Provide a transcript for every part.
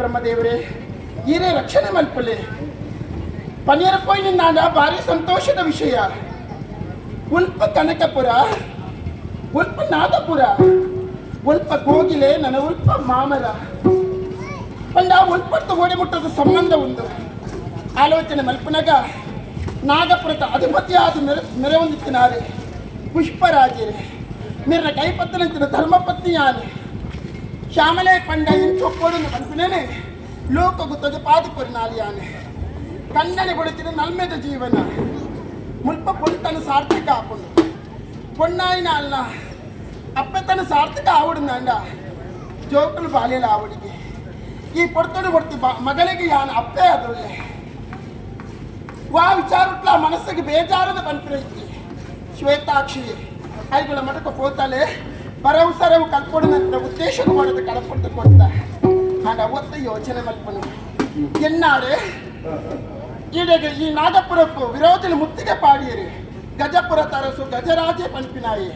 ಬ್ರಹ್ಮದೇವರೇ ಈರೇ ರಕ್ಷಣೆ ಮಲ್ಪಲೆ. ಪನ್ನೀರ ನಾಡ ಭಾರಿ ಸಂತೋಷದ ವಿಷಯ. ಉಲ್ಪ ಕನಕಪುರ, ಉಲ್ಪ ನಾದಪುರ, ಉಲ್ಪ ಕೋಗಿಲೆ, ನನ್ನ ಉಲ್ಪ ಮಾಮರ. ಪಂಡ ಉಲ್ಪಟ್ಟು ಓಡಿ ಮುಟ್ಟದ ಸಂಬಂಧ ಒಂದು ಆಲೋಚನೆ ಮಲ್ಪನಗ ನಾಗಪುರದ ಅಧಿಪತಿ ಆದ ಮೆರ ಮೆರವೊಂದಿತ್ತಿನಾರೆ ಪುಷ್ಪರಾಜರೇ ಮಿರ್ರ ಕೈಪತ್ತನಂತಿನ ಧರ್ಮಪತ್ನಿಯಾನೆ. ಶ್ಯಾಮಲೆ ಪಂಡ ಇಂಚೊಕ್ಕೋಡು ಮಲ್ಪನೇನೆ ಲೋಕ ಗುತ್ತದ ಪಾದಪುರಿ ನಾಲಿಯಾನೆ ಕಣ್ಣನೆ ಬಡುತ್ತಿನ ನಲ್ಮೆದ ಜೀವನ ಮುಲ್ಪ ಪೊಲ್ತನ ಸಾರ್ಥಕ ಆಪುಂಡು పొన్నాయిన అన్న అప్పెతన సార్థక ఆవిడుందండ జోకులు బాలేలు ఆవిడికి ఈ పొడుతుడు కొడుతు మగలికి యాన అప్పే అదుళ్ళే వా విచారుట్ల మనస్సుకి ಬೇಜಾರದ ಪಂಪಿರೈತಿ ಶ್ವೇತಾಕ್ಷಿ ಐಗಳ ಮಠಕ್ಕೆ ಹೋತಾಲೆ ಪರವಸರವು ಕಲ್ಪೊಡನಂತ ಉದ್ದೇಶದ ಮಾಡೋದು ಕಳಪಟ್ಟು ಕೊಡ್ತ ಅಂಡ್ ಅವತ್ತು ಯೋಚನೆ ಮಲ್ಪನು ಎನ್ನಾಡೆ ಈಡೆಗೆ ಈ ನಾಗಪುರಕ್ಕೂ ವಿರೋಧಿ ಮುತ್ತಿಗೆ ಪಾಡಿಯರಿ ಗಜಪುರ ತರಸು ಗಜರಾಜೆ ಪಂಪಿನಾಯಿ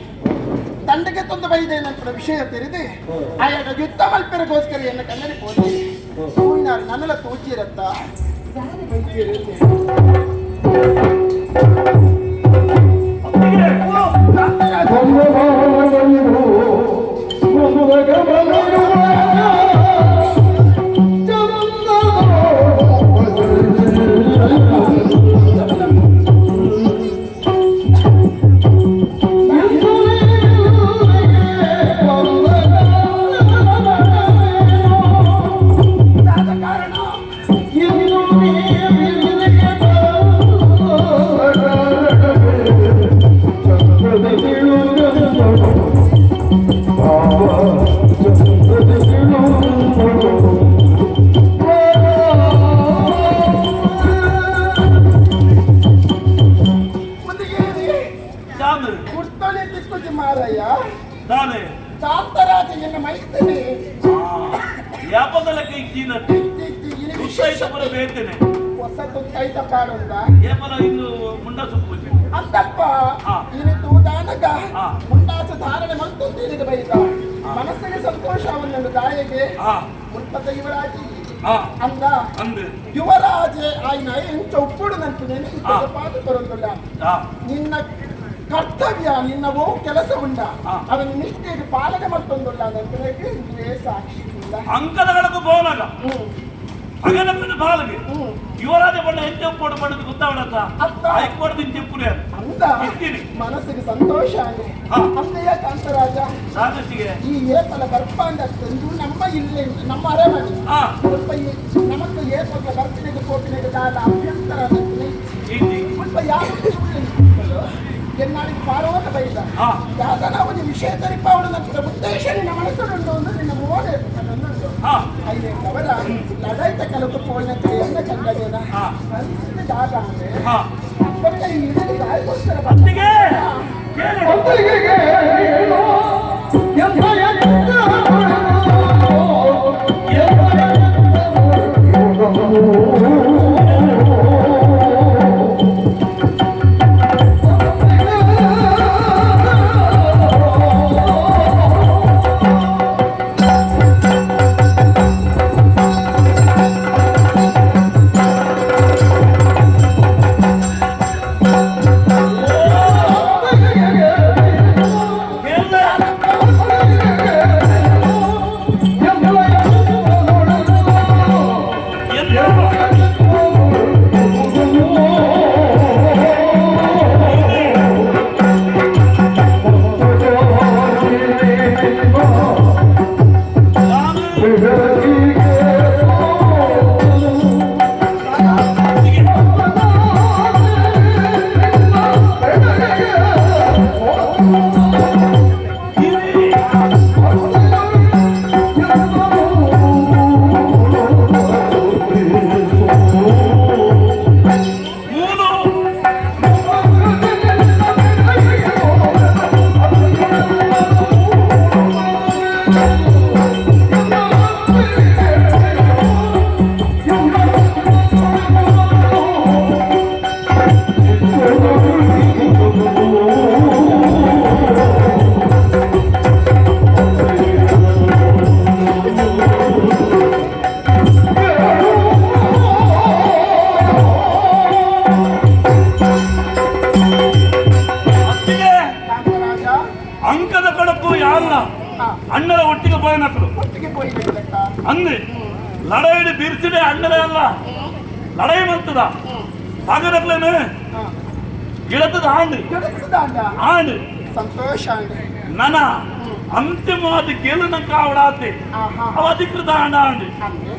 ದಂಡಗೆ ತೊಂದ ಬೈದೇನಂತ ವಿಷಯ ತಿಳಿದು ಆಯಾಗ ಯುದ್ಧ ಮಲ್ಪೆರಗೋಸ್ಕರ ಎನ್ನ ಕನ್ನಡಿ ಹೋಗಿ ಹೂವಿನಾರು ನನ್ನಲ ತೋಚಿರತ್ತ ಯಾರು Jogamos ತಿಕ್ಕುಜಿ ಮಾರಯ್ಯ ದಾನೆ ಶಾಂತರಾಜ ಎನ್ನ ಮೈತನೆ ಯಾಪದಲಕ್ಕೆ ಇದ್ದೀನತ್ತೆ ವಿಶೇಷ ವಿಶೇಷ ಬೇತೇನೆ ಕೈತ ಕಾಡುಂದ ಏಪಲ ಇನ್ನು ಮುಂಡ ಸುಪ್ಪುಜೆ ಅಂತಪ್ಪ ದಾನಗ ಹಾ. ಮುಂಡಾಸ ಧಾರಣೆ ಇನಿಗೆ ಬೈದ. ಮನಸ್ಸಿಗೆ ಸಂತೋಷವನ್ನು ದಾಯಗೆ ಹಾ ಮುಲ್ಪದ ಯುವರಾಜಿ ಅಂದ. ಅಂದೆ. ಯುವರಾಜೆ ಆಯ್ನ ಎಂಚ ಉಪ್ಪುಡು ನಂತಿನೆ ಹಾ. ಪಾದ ಬರೋದಿಲ್ಲ ಹಾ ನಿನ್ನ ಕರ್ತವ್ಯ ನಿನ್ನ ಓ ಕೆಲಸ ಹಾ. ಅವನ ನಿಷ್ಠೆಗೆ ಪಾಲನೆ ಮಾಡ್ತೊಂದುಲ್ಲ ಅದಕ್ಕೆ ಇವೇ ಸಾಕ್ಷಿ ಇಲ್ಲ. ಅಗನಪ್ಪನ ಬಾಲಗೆ ಬಣ್ಣ ಎಂತೆ ಒಪ್ಪೋಡು ಪಡೆದು ಗೊತ್ತಾವಡತ್ತ ಅತ್ತ. ಹೈಕೋರ್ಟ್ ಚೆಪ್ಪುರೆ ಅಂದ. ಇರ್ತೀನಿ. ಮನಸ್ಸಿಗೆ ಸಂತೋಷ ಆಗಿ. ಹಾ. ಅಂದೆಯ ಕಾಂತರಾಜ. ಸಾಕಷ್ಟಿಗೆ ಈ ಏಪಲ ಗರ್ಭಾಂಡ ತಂದು ನಮ್ಮ ಇಲ್ಲೇ ನಮ್ಮ ಅರಮನೆ. ಸ್ವಲ್ಪ ನಮக்கு ಏಪಲ ಬರ್ತಿನಿಗೆ ಕೋಪಿನಿಗೆ ದಾದ ಅಭ್ಯಂತರ. ಸ್ವಲ್ಪ ಯಾರು ಎನ್ನಾಡಿಗೆ ಪಾರೋದ ಬೈದ. ಅವನ ವಿಷಯ ತರಿಪಾವಣ ನನ್ನ ಉದ್ದೇಶ ನಿನ್ನ ಮನಸ್ಸುಂಟು ಅಂದ್ರೆ ನಿನ್ನ ಮೋಡೆ ನನ್ನದು ಹಾ. ಐದೇ ಅವರ ಲಡಾಯ್ತ ಕಲಕು ಪೋಲ್ನ ಕೈಯನ್ನ ಕಂಡನೇನ ಹಾ. ಮನಸ್ಸಿನ ಜಾಗ ಅಂದ್ರೆ ಬಟ್ ಈ ಇದಕ್ಕೆ ಗಾಯಗೋಸ್ಕರ ಬಂದ ಸಂತೋಷ ಅಂడి ನನ ಅಂತಿಮವಾದ ಗೆಲುನ ಕಾವಡಾತೆ ಆಹಾ ಅವ ಅಧಿಕೃತ ಆಂಡ ಆಂಡು ಅಂದೆ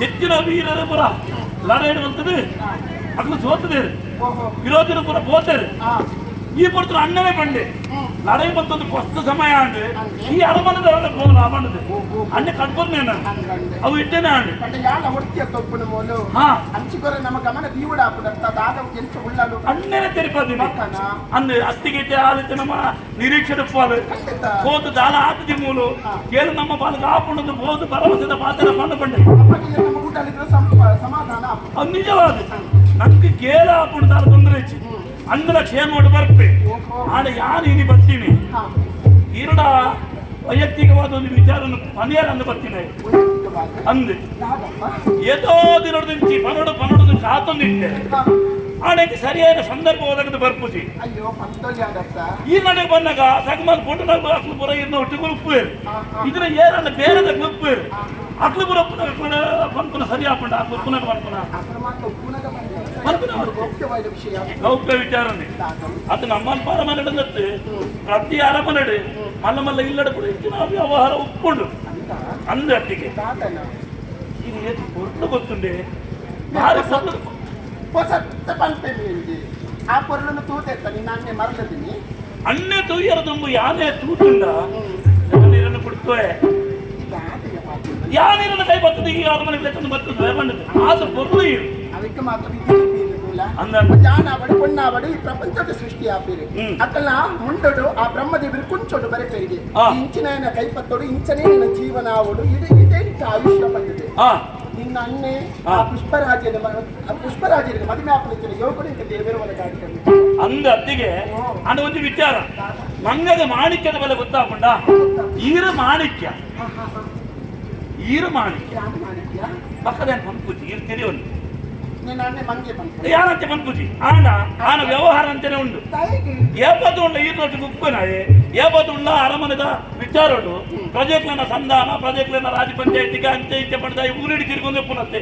ಹೆಚ್ಚಿನ ವೀರರ ಪುರ ಲಡೈಡು ಮಂತದು ಅಕ್ಲು ಸೋತದೆ ಓಹೋ ವಿರೋಧನ ಪುರ ಪೋತಾರೆ ಈ ಪೊತ್ತು ಅಣ್ಣನೆ ಬಂಡೆ ಹ್ಮ್. ಲಡವ್ ಬತ್ತೊಂದು ಸಮಯ ಆಂಡ್ ಈ ಅರ್ಮಾನ ದಂಡ ಬೋಲು ಆಪಂಡೆ ಅಂಡೆ ಕಟ್ಪೋನ್ ಎನ ಅವು ಇಟ್ಟೆನೆ ಆಂಡು ಪಂಡ ಯಾಕ ಒಡ್ ತಿಯ ತೊಪ್ಪುಂಡು ಮೂಲು? ಹಾ. ಅಂಚು ಕೊರೆ ನಮ ಕಮನೆ ದೀವುಡ ಆಪುಂಡಂತ ದಾನ ಕೆಂತ ಉಲ್ಲಂಡು ಅಣ್ಣನೆ ತೆರಿಪೋದ್ ಮತನ ಅಂದ್ ಅಸ್ತಿಗೆ ಆದಿತ್ತು ನಮ ನಿರೀಕ್ಷೆಡು ಪೋವೆ ಮೂಲು. ಕೇಲು ನಮ್ಮ ಪಾನ್ ಕಾಪುಂಡು ಬೋತ ಬರವಂದ ಪಾತ್ರೆ ನಮ್ಮ ಪಂಡ ಅಪ್ಪ ಊಟಿದ್ರೆ ಸಮಧಾನ ಅವ್ ನಿಜವಾದ್. ನಮಗೆ ಕೇಲು ಆಪುಂಡು ದಾಲ್ ಅಂದ್ರ ಕ್ಷೇಮ ಬರ್ಪೆ ಓಹೋ ಆಡ ಯಾರು ಇಲ್ಲಿ ಬರ್ತೀನಿ? ಹಾ ಇರಡ ವೈಯಕ್ತಿಕವಾದ ಒಂದು ವಿಚಾರವನ್ನು ಮನೆಯರ ಅಂದು. ಬರ್ತೀನಿ ಅಂದು ಏತೋ ದಿನದಿಂಚಿ ಪನಡು ಪನಡು ಕಾತೊಂದಿಟ್ಟೆ ಆಡಕ್ಕೆ ಸರಿಯಾದ ಸಂದರ್ಭ ಒದಗದು ಬರ್ಪುಜಿ. ಈ ನಡೆಗೆ ಬಂದಾಗ ಸಗಮಾನ್ ಫೋಟೋ ಪುರ ಇರೋ ಹಾ, ಹಾ. ಇದ್ರ ಏರಲ್ಲ ಬೇರೆ ಉಪ್ಪೇರು అట్లా కూడా పనుకున్న సరి ఆపండి అట్లా ఒప్పుకున్నట్టు పనుకున్నా గౌప్య విచారండి అతను అమ్మాని పారమనడం చెప్తే ప్రతి అరమనడు మళ్ళీ మళ్ళీ ఇల్లడప్పుడు ఇచ్చిన వ్యవహారం ఒప్పుకోండు అందరికి ఇది పొరులకు వస్తుండే భారీ ఆ పొరలను తూతేస్తాను నాన్నే మరలదిని అన్నే తూయరదమ్ము యానే తూతుండా నేను పుడుతోయే ಯಾರಿನ ಕೈ ಬರ್ತದೆ? ಈಗ ಅವ್ರ ಮನೆಗೆ ತಕೊಂಡು ಬರ್ತದೆ ಭಯಪಡಿದೆ ಆದ್ರೆ ಅದಕ್ಕೆ ಮಾತ್ರ ಜಾಣ ಬಡು ಪೊಣ್ಣ ಬಡು ಈ ಪ್ರಪಂಚದ ಸೃಷ್ಟಿ ಆಪಿರಿ. ಅಕ್ಕಲ್ಲ ಮುಂಡೋಡು ಆ ಬ್ರಹ್ಮದೇವರು ಕುಂಚೋಡು ಬರೆತರಿಗೆ ಇಂಚಿನ ಕೈಪತ್ತೋಡು ಇಂಚನೇ ನನ್ನ ಜೀವನ ಅವಡು ಇಡೀ ಇದೇ ಆಯುಷ್ಯ ಬಂದಿದೆ. ನಿನ್ನ ಅಣ್ಣೆ ಆ. ಪುಷ್ಪರಾಜನ ಪುಷ್ಪರಾಜನ ಮದುವೆ ಹಾಕಲಿಕ್ಕೆ ಯೋಗಡೆ ಬೇರೆ ಕಾರ್ಯಕ್ರಮ ಅಂದ ಅತ್ತಿಗೆ ಅದು ಒಂದು ವಿಚಾರ. ಮಂಗದ ಮಾಣಿಕ್ಯದ ಮೇಲೆ ಗೊತ್ತಾಕೊಂಡ ಈರ ಮಾಣಿಕ್ಯ. ಈರು ಮಾಣಿಕ್ಯ ಪಕ್ಕದ ಪಂಪೂಜಿ ಈರು ಯಾರಂತೆ ಮನ್ಕೂಜಿ ಆನ ಆನ ವ್ಯವಹಾರ ಅಂತಾನೆ ಉಂಡು ಏಪತ್ತು ಉಂಡ ಈ ನೋಟಿ ಮುಕ್ಕುನಾಯಿ ಏಪತ್ತು ಉಂಡ ಅರಮನೆದ ವಿಚಾರಡು ಪ್ರಜೆಕ್ಲನ ಸಂಧಾನ ಪ್ರಜೆಕ್ಲನ ರಾಜ ಪಂಚಾಯತಿಗೆ ಅಂತೆ ಇಂತೆ ಪಡೆದ ಊರಿಡಿ ತಿರ್ಕೊಂಡು ಪುನತ್ತೆ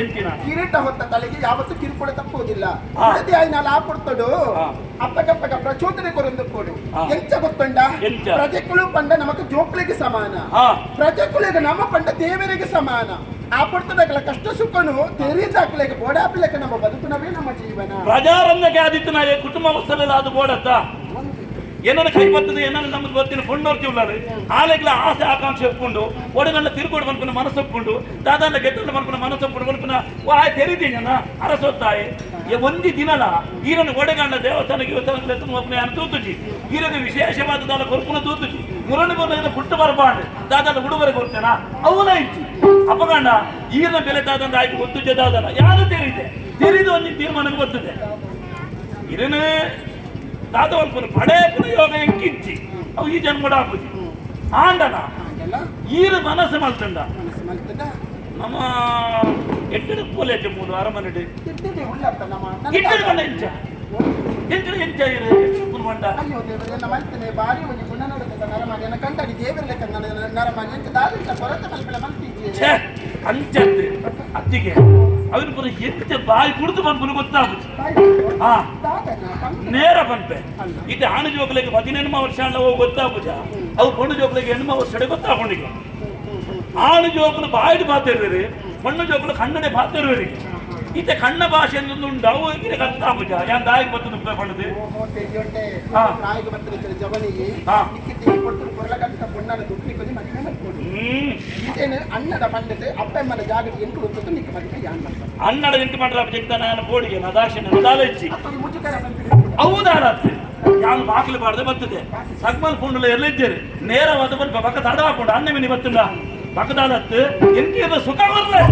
ಎಂತಿನ ಕಿರೀಟ ಹೊತ್ತ ತಲೆಗೆ ಯಾವತ್ತೂ ಕಿರುಕುಳ ತಪ್ಪುವುದಿಲ್ಲ ಅದೇ ಆಯ್ನ ಲಾ ಕೊಡ್ತಡು ಅಪ್ಪಕಪ್ಪಕ ಪ್ರಚೋದನೆ ಕೊರೊಂದು ಕೊಡು ಎಂಚ ಗೊತ್ತಂಡ ಪ್ರಜೆಕುಳು ಪಂಡ ನಮಕ ಜೋಕ್ಲಿಗೆ ಸಮಾನ ಪ್ರಜೆಕುಳಿಗೆ ನಮ್ಮ ಪಂಡ ದೇವರಿಗೆ ಸಮಾನ ಕಷ್ಟ ಕಷ್ಟ ಸುಖನು ತೆರೀದಾಕ್ಲಿಕ್ಕೆ ಬೋಡಾಪ್ಲಿಕ್ಕೆ ನಮ್ಮ ಬದುಕುನವೇ ನಮ್ಮ ಜೀವನ. ಪ್ರಜಾರಂಗಕ್ಕೆ ಆದಿತ್ತು ನಾ ಕುಟುಂಬ ಅವಸ್ಥೆಲ್ಲ ಅದು ಏನನ್ನ ಕೈ ಬರ್ತದೆ, ಏನನ್ನ ನಮ್ಗೆ ಗೊತ್ತಿನ ಕೊಂಡೋರ್ತಿ ಆಲೆಗ್ಲ ಆಸೆ, ಆಕಾಂಕ್ಷೆ ಒಪ್ಕೊಂಡು ಒಡಗಲ್ಲ ತಿರುಗೋಡು ಮನ್ಪುನ ಮನಸ್ಸು ಒಪ್ಕೊಂಡು, ದಾದಾನ ಗೆದ್ದಲ್ಲ ಮನ್ಪುನ ಮನಸ್ಸು ಒಪ್ಕೊಂಡು ಮನ್ಪುನ ವಾಯ್ ತೆರಿದೀನಿ ಅಣ್ಣ, ಅರಸೊತ್ತಾಯಿ. ಒಂದು ದಿನಲ ಈರನ್ನು ಒಡೆಗಂಡ ದೇವಸ್ಥಾನ ದೇವಸ್ಥಾನ ಒಪ್ಪನೆ ಅನ್ನ ತೂತುಜಿ. ಈರನ್ನು ವಿಶೇಷವಾದ ದಾಲ ಕೊರ್ಪುನ ತೂತುಜಿ. ಮುರಣಿ ಬಂದ ಪುಟ್ಟ ಬರಬಾರ್ದು ದಾದನ ಹುಡುಗರಿಗೆ ಕೊಡ್ತೇನ ಅವನ ಇತ್ತು ಅಪಗಂಡ ಈಗಿನ ಬೆಲೆ ದಾದಂಡ ಆಯ್ತು ಗೊತ್ತು ಜದಾದನ ಯಾರು ತೆರೀದೆ? ತೆರಿದು ಒಂದು ತೀರ್ಮಾನಕ್ಕೆ ಬರ್ತದೆ. ಇದನ್ನು ದಾದವಲ್ಪನ ಪಡೆ ಪ್ರಯೋಗ ಯೋಗ ಎಂಕಿಂಚಿ. ಅವು ಈ ಜನ್ಮಡ ಆಪುಜಿ ಆಂಡನ ಈರು ಮನಸ್ಸು ಮಲ್ತಂಡ. ನಮ್ಮ ಎಟ್ಟಡ ಪೋಲೇಜ್ ಮೂಲು ಅರಮನೆಡು ಇಟ್ಟಡ ಕಂಡ ಎಂಚ ಎಂಚ ಎಂಚ ಇರು ಪುನ ಮಂಡ ಅಯ್ಯೋ ದೇವರೇ ಬಾರಿ ಒಂದು ಗುಣ ನಡೆದ ನರಮಾನ್ಯನ ಕಂಡಡಿ ದೇವರ ಲೆಕ್ಕ ನರಮಾನ್ಯ ಅಂತ ದಾರಿಲ್ಲ ಕೊರತೆ ಮಲ್ಪಲ ಮಲ್ತಿದ್ದೆ ಛೇ ಅಂಚತ್ತೆ ಅತ್ತಿಗೆ ಅವನು ಪುರ ಬಾಯಿ ಕುಡಿದು ಬಂದ್ಪುನ ಗೊತ್ತಾಗುತ್ತೆ. ಹಾ ನೇರ ಪನ್ಪೆ ಇದು ಆಣು ಜೋಗ್ಲಿಗೆ ವರ್ಷ ಅಣ್ಣ ಹೋಗಿ ಗೊತ್ತಾಗುಜ ಅವು ಕೊಂಡು ಜೋಗ್ಲಿಗೆ ಹೆಣ್ಣು ವರ್ಷ ಗೊತ್ತಾಗೊಂಡಿಗೆ. ಆಣು ಜೋಕುಲು ಬಾಯಿಡ್ ಬಾತಿರ್ರಿ ಪಣ್ಣು ಜೋಗ್ಲು ಕನ್ನಡ ಪಾತಿರುವರಿ ಈತ ಕಣ್ಣ ಭಾಷೆ ಎಂದು ಉಂಡು ಅವು ಈಗ ಕರ್ತಾಪುಜ ಯಾನ್ ದಾಯಿಗೆ ಬರ್ತದೆ ಉಪಯೋಗ ಪಡೆದು ಅನ್ನಡ ಎಂಟು ಮಾಡ್ರ ಜಗ್ತಾನ ನಾನು ಬೋಡಿಗೆ ಅಪ್ಪಗೆ ಮುಜುಗರ ಬಂದಿದೆ ಹೌದಾರತ್ತೆ ಯಾನು ಬಾಗಿಲು ಬಾರ್ದೆ ಬರ್ತದೆ. ಸಗ್ಮಲ್ ಪುಂಡಲ ಎಲ್ಲಿದ್ದೀರಿ ನೇರವಾದ ಬಂದು ಪಕ್ಕ ತಡ ಹಾಕೊಂಡು ಅನ್ನ ಮಿನಿ ಬತ್ತುಂಡ. ಪಕ್ಕದಾಲತ್ತು ಎಂತಿದ ಸುಖ ಬರ್ಲೆ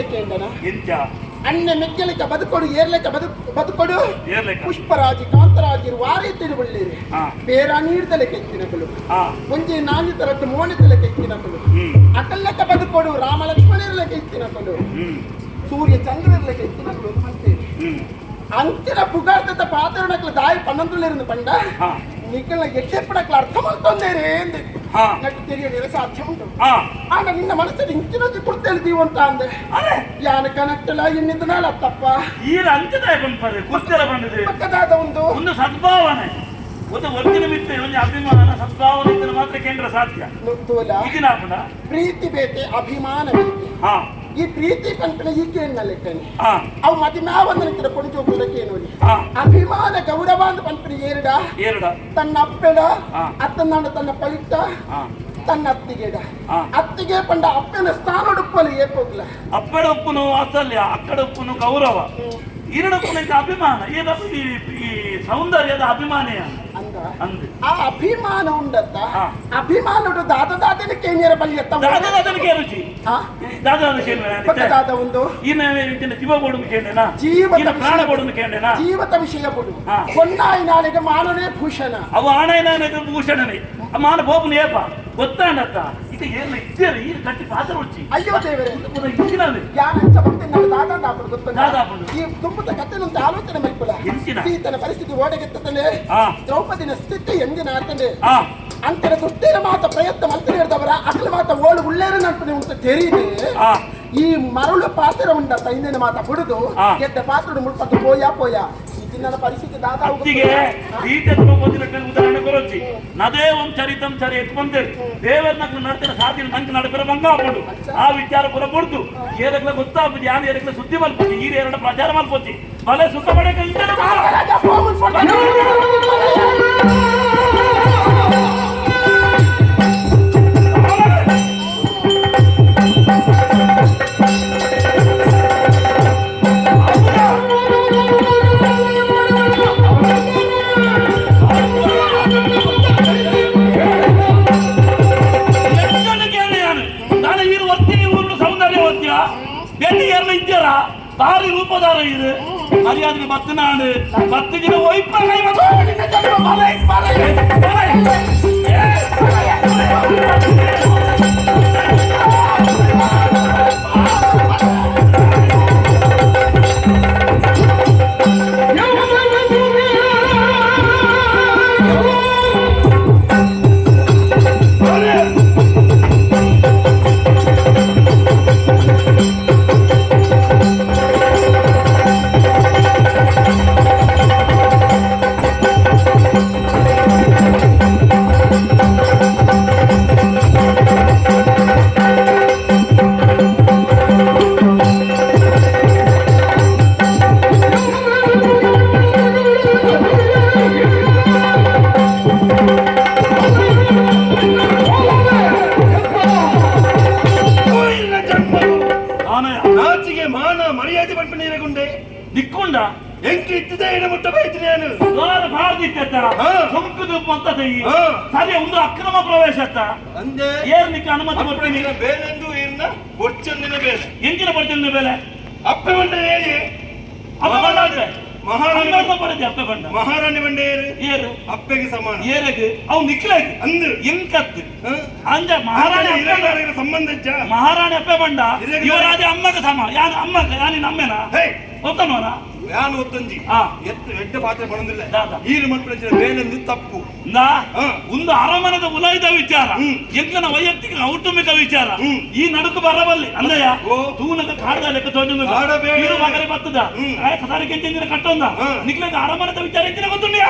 ಅಭಿಷೇಕೆಯಿಂದನ ಇಂಚ ಅಣ್ಣ ಮೆಕ್ಕಲಿಕ ಬದುಕೊಡು ಏರ್ಲೆಕ್ಕ ಬದುಕು ಬದುಕೊಡು. ಪುಷ್ಪರಾಜಿ ಕಾಂತರಾಜಿ ವಾರೇ ತಿಳಿಬಳ್ಳಿರಿ ಬೇರ ನೀಡ್ದಲೆ ಕೆತ್ತಿನಗಳು ಒಂಜಿ ನಾನಿ ತರಟ್ಟು ಮೋಣಿದಲೆ ಕೆತ್ತಿನಗಳು ಅಕಲ್ಲಕ್ಕ ಬದುಕೊಡು ರಾಮ ಲಕ್ಷ್ಮಣರಲೆ ಕೆತ್ತಿನಗಳು ಸೂರ್ಯ ಚಂದ್ರರಲೆ ಕೆತ್ತಿನಗಳು ಅಂತೇ. ಅಂತಿನ ಪುಗಾರ್ಥದ ಪಾತ್ರನಕ್ಲ ದಾಯಿ ಪನ್ನಂದುಲಿருந்து ಪಂಡ. ನಿಕ್ಕಲ ಎಟ್ಟೆಪ್ಪಡಕ್ಲ ಅರ್ಥ ಮಾಡ್ತೊಂದೇರೇ ಎಂದಿತ್ತು ಉಂಟು. ಹಾ. ಆಗ ನಿನ್ನ ಮನಸ್ಸಲ್ಲಿ ಇಂಚಿನೊಂದು ಕುಡ್ತೇಳ್ತೀವಿ ಅಂತ ಅಂದೆ. ಅರೆ. ಯಾನ ಕನಕ್ಟಲ ಇನ್ನಿಂದ ನಾಳ ತಪ್ಪ ಈರ ಅಂಚದ ಬಂದ್ಪರೆ ಕುರ್ತೆರ ಬಂದಿದೆ. ಪಕ್ಕದಾದ ಒಂದು. ಒಂದು ಸದ್ಭಾವನೆ. ಒಂದು ವರ್ಗಿನ ಮಿತ್ರ ಒಂದು ಅಭಿಮಾನ ಸದ್ಭಾವನೆ ಇದ್ದರೆ ಮಾತ್ರ ಕೇಂದ್ರ ಸಾಧ್ಯ. ಈಗಿನ ಪ್ರೀತಿ ಬೇತೆ ಅಭಿಮಾನ ಹಾ. ಈ ಪ್ರೀತಿ ಕಂಪನ ಈ ಹಾ ಅವು ಮದಿ ಮ್ಯಾವಂದನಕ್ಕಿರ ಕೊಡುಜೋಗುವುದಕ್ಕೆ ನೋಡಿ. ಹಾ ಅಭಿಮಾನ ಗೌರವ ಅಂತ ಪಂಪನ ಏರಡ. ಏರಡ. ತನ್ನ ಅಪ್ಪೆಡ ಹಾ. ತನ್ನ ಪಳಿಟ್ಟ ತನ್ನ ಅತ್ತಿಗೆಡ. ಅತ್ತಿಗೆ ಪಂಡ ಅಪ್ಪನ ಸ್ಥಾನ ಉಡುಪಲ್ಲಿ ಏಪೋಗ್ಲ ಅಪ್ಪಡ ಉಪ್ಪುನು ಅಸಲ್ಯ ಅಕ್ಕಡ ಉಪ್ಪುನು ಗೌರವ. ಈರಡಪ್ಪನ ಅಭಿಮಾನ ಏನ ಈ ಈ ಸೌಂದರ್ಯದ ಅಭಿಮಾನಿಯ ಅಂದ ಆ ಅಭಿಮಾನ ಉಂಡತ್ತ. ಅಭಿಮಾನ ಉಂಡು ದಾದ ದಾದನ ಕೇಂದ್ರ ಬಲ್ಲಿ ಎತ್ತ ದಾದ ದಾದನ ಕೇರುಚಿ ಹಾ? ದಾದನ ಕೇಂದ್ರ ದಾದ ಒಂದು? ಇನ್ನ ಇದನ್ನ ಜೀವ ಕೊಡುದು ಕೇಂದ್ರನಾ ಜೀವ ಇನ್ನ ಪ್ರಾಣ ಕೊಡುದು ಕೇಂದ್ರನಾ ಜೀವತ ವಿಷಯ ಕೊಡು. ಕೊನ್ನಾಯಿ ನಾಲಿಗೆ ಮಾನನೇ ಭೂಷಣ. ಅವ ಆಣೆನ ಭೂಷಣನೇ. ಮಾನ ಬೋಪುನ ಏಪ ಗೊತ್ತಾಂಡತ್ತ? ಗೊತ್ತುಂಟ? ದಾದಾಪುಂಡು. ಈ ತುಂಬದ ಕಥೆನಂತ ಆಲೋಚನೆ ಮಲ್ಪುಲ ಎಂಚಿನ? ಸೀತನ ಪರಿಸ್ಥಿತಿ ಓಡಗೆತ್ತನೆ ಹಾ ದ್ರೌಪದಿನ ಸ್ಥಿತಿ ಎಂದಿನ ಅಂತರ ದುಷ್ಟಿರ ಮಾತ ಪ್ರಯತ್ನ ಮಂತ್ರ ಹಿಡಿದವರ ಅಕಲ ಮಾತ ಓಳು ಉಳ್ಳೇರ ನಂಪನೆ ಉಂಟು ತೆರೀದೆ ಈ ಮರಳು ಪಾತ್ರ ಉಂಡ ಇಂದಿನ ಮಾತ ಬಿಡುದು ಹಾ. ಗೆಡ್ಡ ಪಾತ್ರ ಮುಳ್ಪಟ್ಟು ಪೋಯ ಪೋಯ. ಅತ್ತಿಗೆ ಈಟೆ ಮೊದಲಿಟ್ಟು ಉದಾಹರಣೆ ಕೊರೊಚ್ಚಿ ನದೇ ಒಂದು ಚರಿತಂ ಚರಿ ಎತ್ಕೊಂತೇವೆ ದೇವರ ನಕ್ಲು ನಡ್ತಿನ ಸಾಧಿನ ನಂಗೆ ನಡಪಿರ ಭಂಗ ಆ ವಿಚಾರ ಪುರ ಕೊಡ್ತು ಏರಕ್ಲ ಗೊತ್ತಾಗ್ಬೋದು ಯಾನು ಏರಕ್ಲ ಸುದ್ದಿ ಮಲ್ಪೋಚಿ ಈ ಎರಡು ಪ್ರಚಾರ ಮಲ್ಪೋಚಿ ಬಲೆ ಸುಖ ಪಡೆಕ ಅನುಮತಿ ಕೊಡ್ತೀನಿ ಬೇಲೆಂದು ಇಲ್ಲ ಬೊಚ್ಚಂದಿನ ಬೇಲೆ. ಎಂಕಿನ ಬೊಚ್ಚಂದಿನ ಬೇಲೆ? ಅಪ್ಪೆ ಬಂಡ ಹೇಳಿ. ಅಪ್ಪೆ ಬಂಡ ಅಂದ್ರೆ? ಮಹಾರಾಣಿ ಅಪ್ಪ ಬಂಡ. ಮಹಾರಾಣಿ ಬಂಡ ಏರು ಏರು? ಅಪ್ಪೆಗೆ ಸಮಾನ. ಏರಗೆ? ಅವ್ ನಿಕ್ಲಾಗಿ ಅಂದ್ರೆ ಇಂಕತ್ತು ಹ? ಅಂಜ ಮಹಾರಾಣಿ. ಸಂಬಂಧ ಇಜ್ಜ ಮಹಾರಾಣಿ ಅಪ್ಪೆ ಬಂಡ. ಯುವರಾಜ ಅಮ್ಮಗ ಸಮ ಯಾನ ಅಮ್ಮಗ? ಯಾನಿ ಅಮ್ಮೆನಾ? ಹೇ! ಗೊತ್ತನೋನ ಯಾನು ಒತ್ತಂಜಿ ಹಾ. ಎತ್ತು ಎಡ್ಡ ಪಾತ್ರೆ ಬಣಂದಿಲ್ಲ ದಾದ. ಈರು ಮಕ್ಕಳ ಬೇಲೆಂದು ತಪ್ಪು ನಾ ಹಾ. ಒಂದು ಅರಮನೆದ ಉಲೈದ ವಿಚಾರ ಹ್ಮ್. ಎಂಕನ ವೈಯಕ್ತಿಕ ಕೌಟುಂಬಿಕ ವಿಚಾರ ಹ್ಮ್. ಈ ನಡುಕು ಬರಬಲ್ಲಿ ಅಂದಯ್ಯ ಓ. ತೂನದ ಕಾಡ್ದ ಲೆಕ್ಕ ತೋಜುಂದು ಕಾಡಬೇಡ. ಮಗರಿ ಬತ್ತದ ಹ್ಮ್. ಕಥಾರಿಕೆ ಕಟ್ಟೊಂದ ಹಾ. ನಿಕ್ಲೆಗ ಅರಮನೆದ ವಿಚಾರ ಎಂಚಿನ ಗೊತ್ತುಂಡಿಯಾ